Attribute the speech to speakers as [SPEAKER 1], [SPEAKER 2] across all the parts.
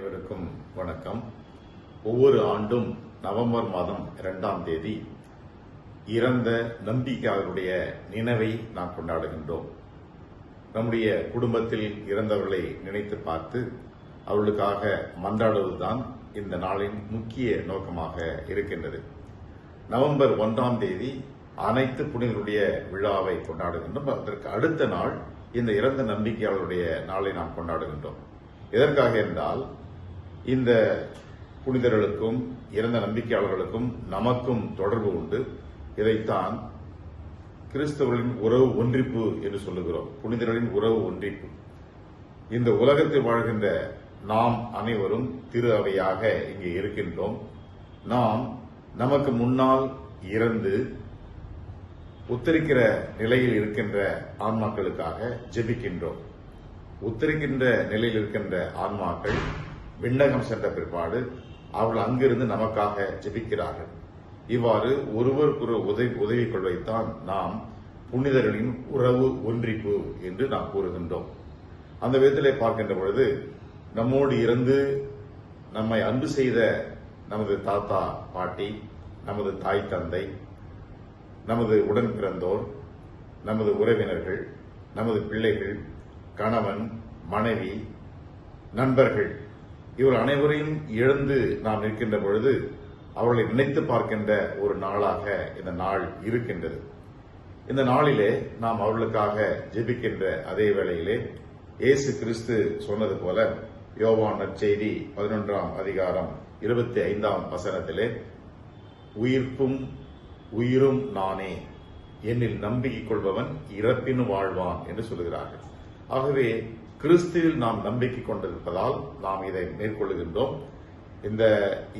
[SPEAKER 1] அனைவருக்கும் வணக்கம். ஒவ்வொரு ஆண்டும் நவம்பர் மாதம் இரண்டாம் தேதி இறந்த நம்பிக்கையாளருடைய நினைவை நாம் கொண்டாடுகின்றோம். நம்முடைய குடும்பத்தில் இறந்தவர்களை நினைத்து பார்த்து அவர்களுக்காக மன்றாடுவதுதான் இந்த நாளின் முக்கிய நோக்கமாக இருக்கின்றது. நவம்பர் ஒன்றாம் தேதி அனைத்து புனிதருடைய விழாவை கொண்டாடுகின்றோம். அதற்கு அடுத்த நாள் இந்த இறந்த நம்பிக்கையாளருடைய நாளை நாம் கொண்டாடுகின்றோம். எதற்காக என்றால் இந்த புனிதர்களுக்கும் இறந்த நம்பிக்கையாளர்களுக்கும் நமக்கும் தொடர்பு உண்டு. இதைத்தான் கிறிஸ்தவர்களின் உறவு ஒன்றிப்பு என்று சொல்லுகிறோம். புனிதர்களின் உறவு ஒன்றிப்பு. இந்த உலகத்தில் வாழ்கின்ற நாம் அனைவரும் திரு அவையாக இங்கே இருக்கின்றோம். நாம் நமக்கு முன்னால் இறந்து உத்தரிக்கிற நிலையில் இருக்கின்ற ஆன்மாக்களுக்காக ஜெபிக்கின்றோம். உத்தரிக்கின்ற நிலையில் இருக்கின்ற ஆன்மாக்கள் விண்ணகம் சென்ற பிற்பாடு அவள் அங்கிருந்து நமக்காக ஜெபிக்கிறார்கள். இவ்வாறு ஒருவருக்கொரு உதவி உதவி கொள்வதைத்தான் நாம் புனிதர்களின் உறவு ஒன்றிப்பு என்று நாம் கூறுகின்றோம். அந்த விதத்திலே பார்க்கின்ற பொழுது நம்மோடு இருந்து நம்மை அன்பு செய்த நமது தாத்தா பாட்டி நமது தாய் தந்தை நமது உடன் பிறந்தோர் நமது உறவினர்கள் நமது பிள்ளைகள் கணவன் மனைவி நண்பர்கள் இவர் அனைவரையும் இழந்து நாம் நிற்கின்ற பொழுது அவர்களை நினைத்து பார்க்கின்ற ஒரு நாளாக இந்த நாள் இருக்கின்றது. இந்த நாளிலே நாம் அவர்களுக்காக ஜெபிக்கின்ற அதே வேளையிலே இயேசு கிறிஸ்து சொன்னது போல யோவான் நற்செய்தி பதினொன்றாம் அதிகாரம் இருபத்தி ஐந்தாம் வசனத்திலே உயிர்ப்பும் உயிரும் நானே. என்னில் நம்பிக்கை கொள்பவன் இறப்பினும் வாழ்வான் என்று சொல்லுகிறார்கள். ஆகவே கிறிஸ்துவில் நாம் நம்பிக்கை கொண்டிருப்பதால் நாம் இதை மேற்கொள்கின்றோம். இந்த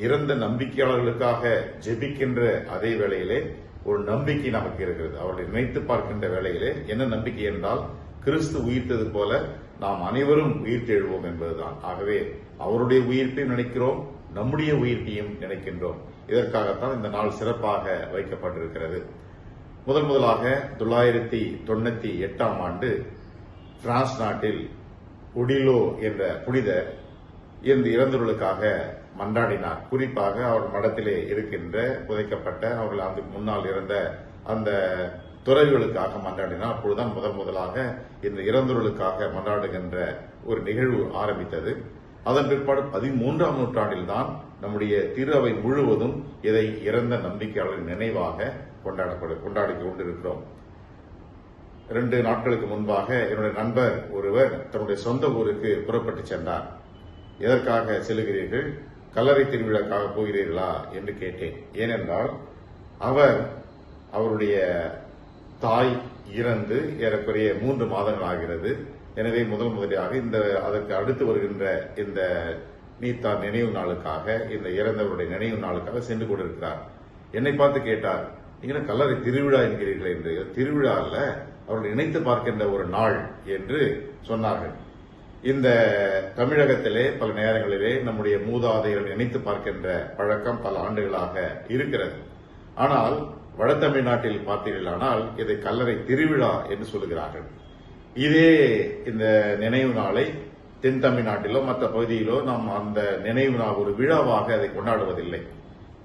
[SPEAKER 1] இறந்த நம்பிக்கையாளர்களுக்காக ஜெபிக்கின்ற அதே வேளையிலே ஒரு நம்பிக்கை நமக்கு இருக்கிறது. அவர்களை நினைத்து பார்க்கின்ற வேளையிலே என்ன நம்பிக்கை என்றால் கிறிஸ்து உயிர்த்தது போல நாம் அனைவரும் உயிர்த்தெழுவோம் என்பதுதான். ஆகவே அவருடைய உயிர்ப்பையும் நினைக்கிறோம் நம்முடைய உயிர்ப்பையும் நினைக்கின்றோம். இதற்காகத்தான் இந்த நாள் சிறப்பாக வைக்கப்பட்டிருக்கிறது. முதன் முதலாக தொள்ளாயிரத்தி தொண்ணூத்தி எட்டாம் ஆண்டு பிரான்ஸ் நாட்டில் ஒடிலோ என்ற புனிதர் இந்த இறந்தவர்களுக்காக மன்றாடினார். குறிப்பாக அவர் மடத்திலே இருக்கின்ற புதைக்கப்பட்ட அவர்கள் அதுக்கு முன்னால் இருந்த அந்த துறவிகளுக்காக மன்றாடினார். அப்பொழுதுதான் முதன் முதலாக இந்த இறந்தவர்களுக்காக மன்றாடுகின்ற ஒரு நிகழ்வு ஆரம்பித்தது. அதன் பிற்பாடு பதிமூன்றாம் நூற்றாண்டில் தான் நம்முடைய திரு அவை முழுவதும் இதை இறந்த நம்பிக்கையாளரின் நினைவாக கொண்டாடப்படு கொண்டாடி கொண்டிருக்கிறோம். இரண்டு நாட்களுக்கு முன்பாக என்னுடைய நண்பர் ஒருவர் தன்னுடைய சொந்த ஊருக்கு புறப்பட்டு சென்றார். எதற்காக செல்கிறீர்கள் கல்லறை திருவிழாக்காக போகிறீர்களா? என்று கேட்டேன். ஏனென்றால் அவர் அவருடைய தாய் இறந்து ஏறக்குறைய மூன்று மாதங்கள் ஆகிறது. எனவே முதல் முதலியாக இந்த அதற்கு அடுத்து வருகின்ற இந்த நீத்தார் நினைவு நாளுக்காக இந்த இறந்தவருடைய நினைவு நாளுக்காக சென்று கொண்டிருக்கிறார். என்னை பார்த்து கேட்டார் நீங்க கல்லறை திருவிழா என்கிறீர்கள் என்று. திருவிழா அல்ல அவர்கள் நினைத்து பார்க்கின்ற ஒரு நாள் என்று சொன்னார்கள். இந்த தமிழகத்திலே பல நேரங்களிலே நம்முடைய மூதாதையர்கள் நினைத்து பார்க்கின்ற பழக்கம் பல ஆண்டுகளாக இருக்கிறது. ஆனால் வட தமிழ்நாட்டில் பார்த்தீர்களானால் இதை கல்லறை திருவிழா என்று சொல்லுகிறார்கள். இதே இந்த நினைவு நாளை தென் தமிழ்நாட்டிலோ மற்ற பகுதியிலோ நாம் அந்த நினைவு நாள் ஒரு விழாவாக அதை கொண்டாடுவதில்லை.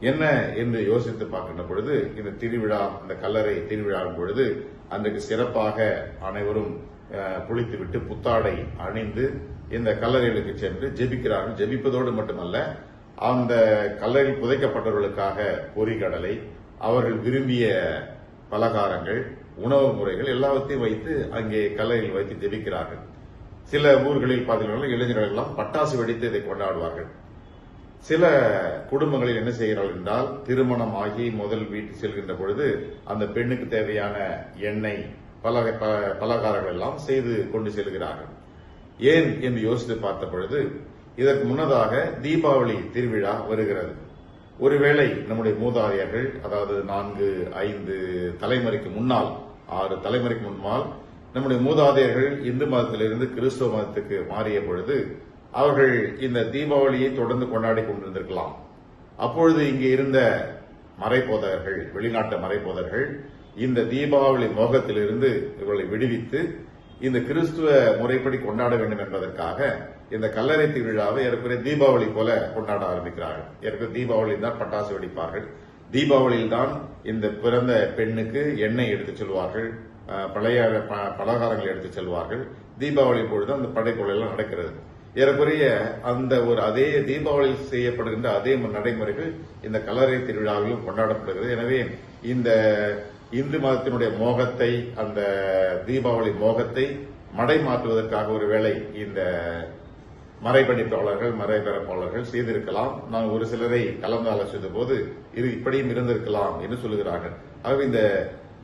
[SPEAKER 1] என்ன என்று யோசித்து பார்க்கின்ற பொழுது இந்த திருவிழா இந்த கல்லறை திருவிழாவின் பொழுது அன்றைக்கு சிறப்பாக அனைவரும் குளித்துவிட்டு புத்தாடை அணிந்து இந்த கல்லறைகளுக்கு சென்று ஜெபிக்கிறார்கள். ஜெபிப்பதோடு மட்டுமல்ல அந்த கல்லறையில் புதைக்கப்பட்டவர்களுக்காக பொறிகடலை அவர்கள் விரும்பிய பலகாரங்கள் உணவு முறைகள் எல்லாவற்றையும் வைத்து அங்கே கல்லறையில் வைத்து ஜெபிக்கிறார்கள். சில ஊர்களில் பார்த்தீங்கன்னா இளைஞர்கள் எல்லாம் பட்டாசு வெடித்து இதை கொண்டாடுவார்கள். சில குடும்பங்களில் என்ன செய்கிறார்கள் என்றால் திருமணம் ஆகி முதல் வீட்டு செல்கின்ற பொழுது அந்த பெண்ணுக்கு தேவையான எண்ணெய் பல ப- பலகாரங்கள் எல்லாம் செய்து கொண்டு செல்கிறார்கள். ஏன் என்று யோசித்து பார்த்த பொழுது இதற்கு முன்னதாக தீபாவளி திருவிழா வருகிறது. ஒருவேளை நம்முடைய மூதாதையர்கள் அதாவது நான்கு ஐந்து தலைமுறைக்கு முன்னால் ஆறு தலைமுறைக்கு முன்னால் நம்முடைய மூதாதையர்கள் இந்து மதத்திலிருந்து கிறிஸ்துவ மதத்துக்கு மாறிய பொழுது அவர்கள் இந்த தீபாவளியை தொடர்ந்து கொண்டாடி கொண்டிருந்திருக்கலாம். அப்பொழுது இங்கே இருந்த மறைப்போதர்கள் வெளிநாட்டு மறைப்போதர்கள் இந்த தீபாவளி மோகத்திலிருந்து இவர்களை விடுவித்து இந்த கிறிஸ்துவ முறைப்படி கொண்டாட வேண்டும் என்பதற்காக இந்த கல்லறை திருவிழாவை ஏற்கனவே தீபாவளி போல கொண்டாட ஆரம்பிக்கிறார்கள். ஏற்கனவே தீபாவளி தான் பட்டாசு வெடிப்பார்கள். தீபாவளியில் தான் இந்த பிறந்த பெண்ணுக்கு எண்ணெய் எடுத்துச் செல்வார்கள். பழைய ப- எடுத்துச் செல்வார்கள். தீபாவளி பொழுது அந்த படைக்கொலை எல்லாம் நடக்கிறது. ஏறக்குறைய அந்த ஒரு அதே தீபாவளியில் செய்யப்படுகின்ற அதே நடைமுறைகள் இந்த கல்லறை திருவிழாவிலும் கொண்டாடப்படுகிறது. எனவே இந்த இந்து மதத்தினுடைய மோகத்தை அந்த தீபாவளி மோகத்தை மடை மாற்றுவதற்காக ஒருவேளை இந்த மறைபடிப்பாளர்கள் மறைபரப்பாளர்கள் செய்திருக்கலாம். நான் ஒரு சிலரை கலந்து ஆலோசித்த போது இது இப்படியும் இருந்திருக்கலாம் என்று சொல்லுகிறார்கள். ஆகவே இந்த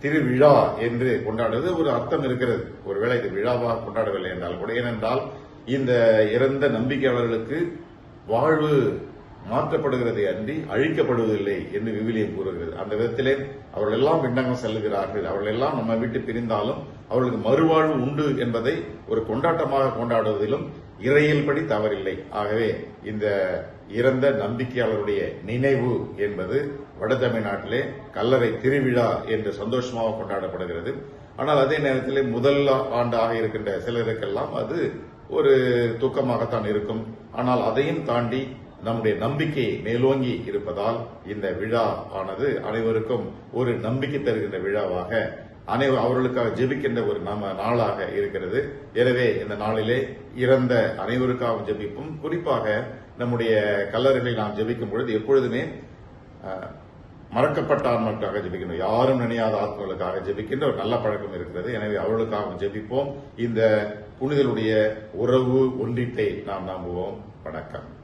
[SPEAKER 1] திருவிழா என்று கொண்டாடுவது ஒரு அர்த்தம் இருக்கிறது. ஒருவேளை இது விழாவாக கொண்டாடவில்லை என்றால் கூட. ஏனென்றால் இந்த இறந்த நம்பிக்கையாளர்களுக்கு வாழ்வு மாற்றப்படுகிறதை அன்றி அழிக்கப்படுவதில்லை என்று விவிலியம் கூறுகிறது. அந்த விதத்திலே அவர்கள் எல்லாம் விண்ணகம் செல்லுகிறார்கள் அவர்கள் எல்லாம் நம்ம விட்டு பிரிந்தாலும் அவர்களுக்கு மறுவாழ்வு உண்டு என்பதை ஒரு கொண்டாட்டமாக கொண்டாடுவதிலும் இறையில்படி தவறில்லை. ஆகவே இந்த இறந்த நம்பிக்கையாளருடைய நினைவு என்பது வட தமிழ்நாட்டிலே கல்லறை திருவிழா என்று சந்தோஷமாக கொண்டாடப்படுகிறது. ஆனால் அதே நேரத்திலே முதல் ஆண்டாக இருக்கின்ற சிலருக்கெல்லாம் அது ஒரு துக்கமாகத்தான் இருக்கும். ஆனால் அதையும் தாண்டி நம்முடைய நம்பிக்கை மேலோங்கி இருப்பதால் இந்த விழா ஆனது அனைவருக்கும் ஒரு நம்பிக்கை தருகின்ற விழாவாக அனைவர் அவர்களுக்காக ஜெபிக்கின்ற ஒரு நம்ம நாளாக இருக்கிறது. எனவே இந்த நாளிலே இறந்த அனைவருக்காகவும் ஜெபிப்பும். குறிப்பாக நம்முடைய கல்லறைகளை நாம் ஜெபிக்கும் பொழுது எப்பொழுதுமே மறக்கப்பட்ட ஆன்மாக்களுக்காக ஜெபிக்கணும் யாரும் நினையாத ஆத்மாக்களுக்காக ஜெபிக்கின்ற ஒரு நல்ல பழக்கம் இருக்கிறது. எனவே அவர்களுக்காக ஜெபிப்போம். இந்த புனிதனுடைய உறவு ஒன்றிட்டை நாம் நம்புவோம். வணக்கம்.